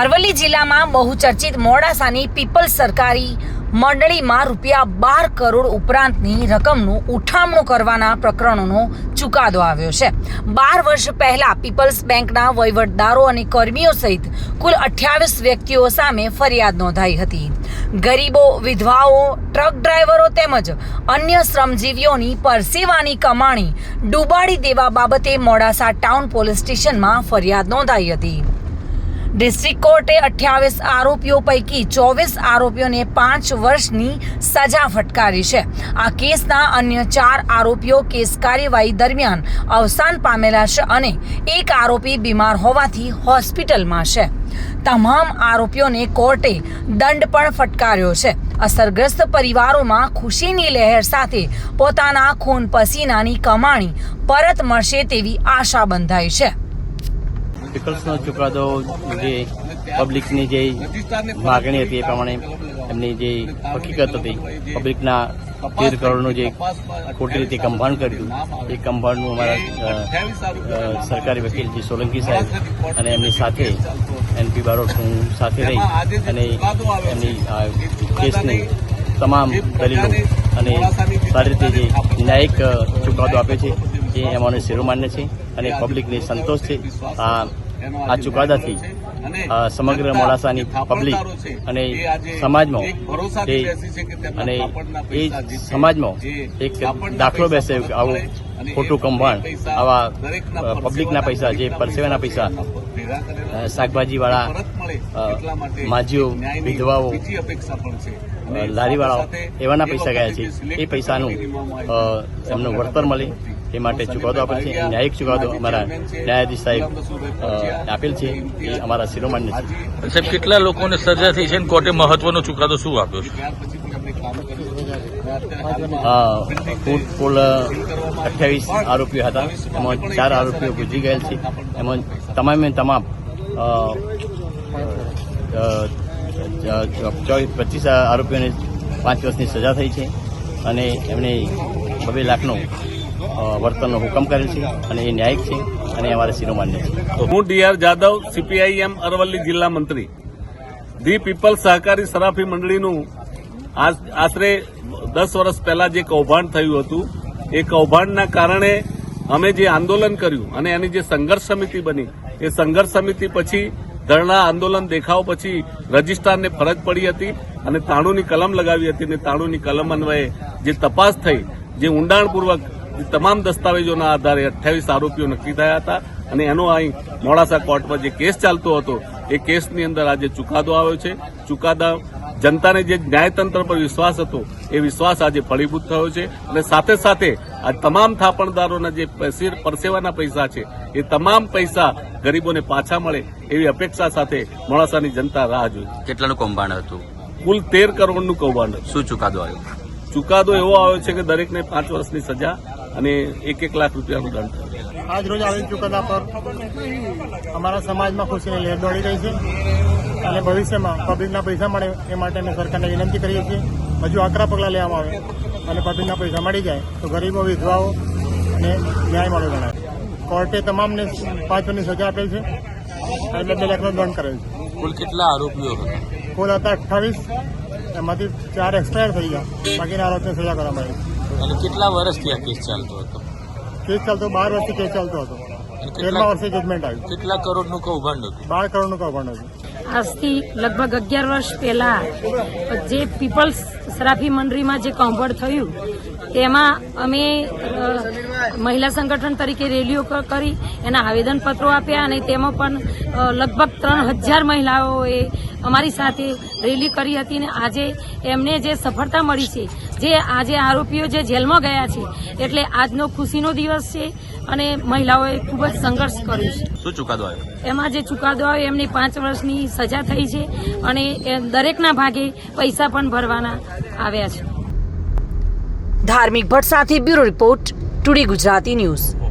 અરવલ્લી જિલ્લામાં બહુચર્ચિત મોડાસાની પીપલ્સ સરકારી મંડળીમાં રૂપિયા બાર કરોડ ઉપરાંતની રકમનું ઉઠામણું કરવાના પ્રકરણોનો ચુકાદો આવ્યો છે. બાર વર્ષ પહેલા પીપલ્સ બેંકના વહીવટદારો અને કર્મીઓ સહિત કુલ અઠ્યાવીસ વ્યક્તિઓ સામે ફરિયાદ નોંધાઈ હતી. ગરીબો, વિધવાઓ, ટ્રક ડ્રાઈવરો તેમજ અન્ય શ્રમજીવીઓની પરસેવાની કમાણી ડૂબાડી દેવા બાબતે મોડાસા ટાઉન પોલીસ સ્ટેશનમાં ફરિયાદ નોંધાઈ હતી. ડિસ્ટ્રિક્ટ કોર્ટે અઠ્યાવીસ આરોપીઓ પૈકી ચોવીસ આરોપીઓને પાંચ વર્ષની સજા ફટકારી છે. આ કેસના અન્ય ચાર આરોપીઓ કેસ કાર્યવાહી દરમિયાન અવસાન પામેલા છે અને એક આરોપી બીમાર હોવાથી હોસ્પિટલમાં છે. તમામ આરોપીઓને કોર્ટે દંડ પણ ફટકાર્યો છે. અસરગ્રસ્ત પરિવારોમાં ખુશીની લહેર સાથે પોતાના ખૂન પસીનાની કમાણી પરત મળશે તેવી આશા બંધાઈ છે. પીપલ્સનો ચુકાદો જે પબ્લિકની જે માગણી હતી એ પ્રમાણે એમની જે હકીકત હતી પબ્લિકના તેર કરોડનું જે ખોટી રીતે કૌભાંડ કર્યું, એ કૌભાંડનું અમારા સરકારી વકીલ જે સોલંકી સાહેબ અને એમની સાથે એનપી બારોટ હું સાથે રહી અને એમની કેસની તમામ દલીલો અને સારી રીતે જે ન્યાયિક ચુકાદો આપે છે, એ એમાંને શિરોમાન્ય છે અને પબ્લિકને સંતોષ છે. આ આ ચુકાદાથી સમગ્ર મોડાસાની પબ્લિક અને સમાજમાં એ અને એ સમાજમાં એક દાખલો બેસે આવું ખોટું કંભાણ આવા પબ્લિકના પૈસા જે પરસેવાના પૈસા શાકભાજીવાળા માજીઓ વિધવાઓ લારીવાળાઓ એવાના પૈસા ગયા છે. એ પૈસાનું એમનું વળતર મળે. એ માટે ચુકાદો આપેલ છે. ન્યાયિક ચુકાદો અમારા ન્યાયાધીશ સાહેબ આપેલ છે. એ અમારા શિરોમાન્ય છે. સાહેબ કેટલા લોકોને સજા થઈ છે અને કોર્ટે મહત્વનો ચુકાદો શું આપ્યો છે? કુલ કુલ અઠ્યાવીસ આરોપીઓ હતા. એમાં ચાર આરોપીઓ ગુજરી ગયેલ છે. એમાં તમામે તમામ પચીસ આરોપીઓને પાંચ વર્ષની સજા થઈ છે. અને એમને બબે લાખનો અ, વળતરનો હુકમ કરેલ છે અને એ ન્યાયિક છે અને અમારે શિરોમાન્ય છે. હું ડીઆર જાદવ સીપીઆઈએમ અરવલ્લી જિલ્લા મંત્રી. ધી પીપલ સહકારી સરાફી મંડળીનું આશરે દસ વર્ષ પહેલા જે કૌભાંડ થયું હતું એ કૌભાંડના કારણે અમે જે આંદોલન કર્યું અને એની જે સંઘર્ષ સમિતિ બની એ સંઘર્ષ સમિતિ પછી ધરણા આંદોલન દેખાવ પછી રજીસ્ટ્રારને ફરજ પડી હતી અને તાણુની કલમ લગાવી હતી અને તાણુની કલમ અન્વયે જે તપાસ થઈ જે ઊંડાણપૂર્વક તમામ દસ્તાવેજોના આધારે અઠ્યાવીસ આરોપીઓ નક્કી થયા હતા અને એનો અહીં મોડાસા કોર્ટમાં જે કેસ ચાલતો હતો એ કેસની અંદર આજે ચુકાદો આવ્યો છે. ચુકાદા જનતાને જે ન્યાયતંત્ર પર વિશ્વાસ હતો એ વિશ્વાસ આજે ફળીભૂત થયો છે અને સાથે સાથે આ તમામ થાપણદારોના જે પરસેવાના પૈસા છે એ તમામ પૈસા ગરીબોને પાછા મળે એવી અપેક્ષા સાથે મોડાસાની જનતા રાહ જોઈ. કેટલાનું કૌભાંડ હતું? કુલ તેર કરોડનું કૌભાંડ શું ચુકાદો આવ્યો? ચુકાદો એવો આવ્યો છે કે દરેકને પાંચ વર્ષની સજા અને એક એક લાખ રૂપિયાનું દંડ આજ રોજ આવી ચુકાદા પર અમારા સમાજમાં ખુશીની લહેર દોડી રહી છે અને ભવિષ્યમાં પબ્લિકના પૈસા મળે એ માટે અમે સરકારને વિનંતી કરીએ છીએ. હજુ આકરા પગલાં લેવામાં આવે અને પબ્લિકના પૈસા મળી જાય તો ગરીબો વિધવાઓ અને ન્યાય મળે ગણાય. કોર્ટે તમામને પાંચ વર્ષની સજા આપેલ છે. અને બે લાખનો દંડ કરેલ છે. કુલ કેટલા આરોપીઓ હતા? કુલ હતા અઠ્ઠાવીસ. એમાંથી ચાર એક્સપાયર થઈ ગયા. બાકીના આરોપીને સજા કરવામાં આવી. અને કેટલા વર્ષથી આ કેસ ચાલતો હતો? કેસ ચાલતો બાર વર્ષથી કેસ ચાલતો હતો. તેરમા કેટલા વર્ષે જજમેન્ટ આવ્યું. કેટલા કરોડનું કૌભાંડ હતું? બાર કરોડનું કૌભાંડ હતું. આજથી લગભગ અગિયાર વર્ષ પહેલા જે પીપલ્સ સરાફી મંડળીમાં જે કૌભાંડ થયું તેમાં અમે મહિલા સંગઠન તરીકે રેલીઓ ક- કરી એના આવેદનપત્રો આપ્યા અને તેમાં પણ લગભગ ત્રણ હજાર મહિલાઓએ અમારી સાથે રેલી કરી હતી અને આજે એમને જે સફળતા મળી છે જે આજે આરોપીઓ જે જેલમાં ગયા છે એટલે આજનો ખુશીનો દિવસ છે અને મહિલાઓએ ખૂબ જ સંઘર્ષ કર્યો છે. શું ચુકાદો આવ્યો? એમાં જે ચુકાદો આવ્યો એમની પાંચ વર્ષની સજા થઈ છે અને એ દરેકના ભાગે પૈસા પણ ભરવાના આવ્યા છે. ધાર્મિક ભટ્ટ સાથે bureau report today Gujarati news